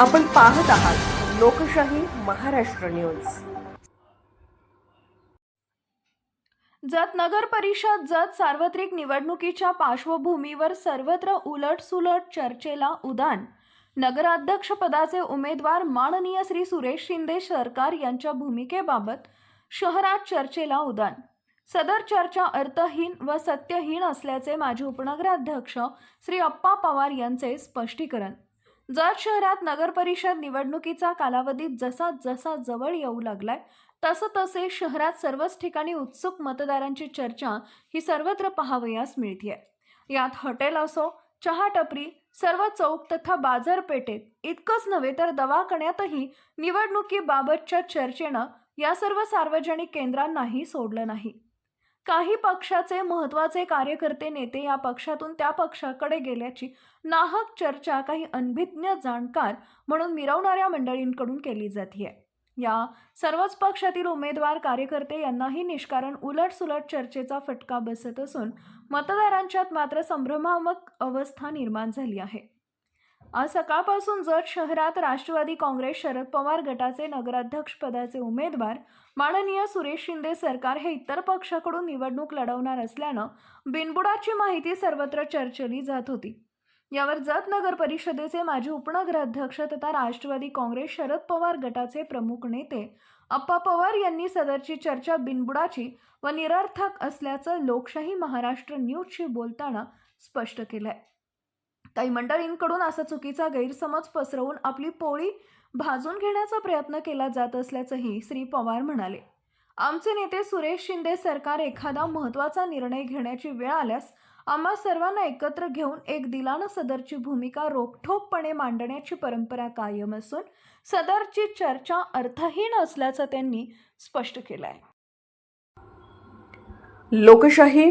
आपण पाहत आहात लोकशाही महाराष्ट्र न्यूज. जत नगर परिषद जत सार्वत्रिक निवडणुकीच्या पार्श्वभूमीवर सर्वत्र उलटसुलट चर्चेला उदान. नगराध्यक्ष पदाचे उमेदवार माननीय श्री सुरेश शिंदे सरकार यांच्या भूमिकेबाबत शहरात चर्चेला उदान. सदर चर्चा अर्थहीन व सत्यहीन असल्याचे माजी उपनगराध्यक्ष श्री अप्पा पवार यांचे स्पष्टीकरण. जत शहरात नगरपरिषद निवडणुकीचा कालावधी जसा जसा जवळ येऊ लागलाय तसं तसे शहरात सर्वच ठिकाणी उत्सुक मतदारांची चर्चा ही सर्वत्र पाहावयास मिळते यात हॉटेल असो चहा टपरी सर्व चौक तथा बाजारपेठेत इतकंच नव्हे तर दवाखान्यातही निवडणुकीबाबतच्या चर्चेनं या सर्व सार्वजनिक केंद्रांनाही सोडलं नाही. काही पक्षाचे महत्त्वाचे कार्यकर्ते नेते या पक्षातून त्या पक्षाकडे गेल्याची नाहक चर्चा काही अनभिज्ञ जाणकार म्हणून मिरवणाऱ्या मंडळींकडून केली जाते या सर्वच पक्षातील उमेदवार कार्यकर्ते यांनाही निष्कारण उलटसुलट चर्चेचा फटका बसत असून मतदारांच्यात मात्र संभ्रमात्मक अवस्था निर्माण झाली आहे. आज सकाळपासून जत शहरात राष्ट्रवादी काँग्रेस शरद पवार गटाचे नगराध्यक्षपदाचे उमेदवार माननीय सुरेश शिंदे सरकार हे इतर पक्षाकडून निवडणूक लढवणार असल्यानं बिनबुडाची माहिती सर्वत्र चर्चली जात होती. यावर जत नगर परिषदेचे माजी उपनगराध्यक्ष तथा राष्ट्रवादी काँग्रेस शरद पवार गटाचे प्रमुख नेते अप्पा पवार यांनी सदरची चर्चा बिनबुडाची व निरर्थक असल्याचं लोकशाही महाराष्ट्र न्यूजशी बोलताना स्पष्ट केलं आहे काही मंडळींकडून असा चुकीचा गैरसमज पसरवून आपली पोळी भाजून घेण्याचा प्रयत्न केला जात असल्याचंही श्री पवार म्हणाले. आमचे नेते सुरेश शिंदे सरकार एखादा महत्त्वाचा निर्णय घेण्याची वेळ आल्यास आम्हा सर्वांना एकत्र घेऊन एक दिलानं सदरची भूमिका रोखठोकपणे मांडण्याची परंपरा कायम असून सदरची चर्चा अर्थहीन असल्याचं त्यांनी स्पष्ट केलं आहे लोकशाही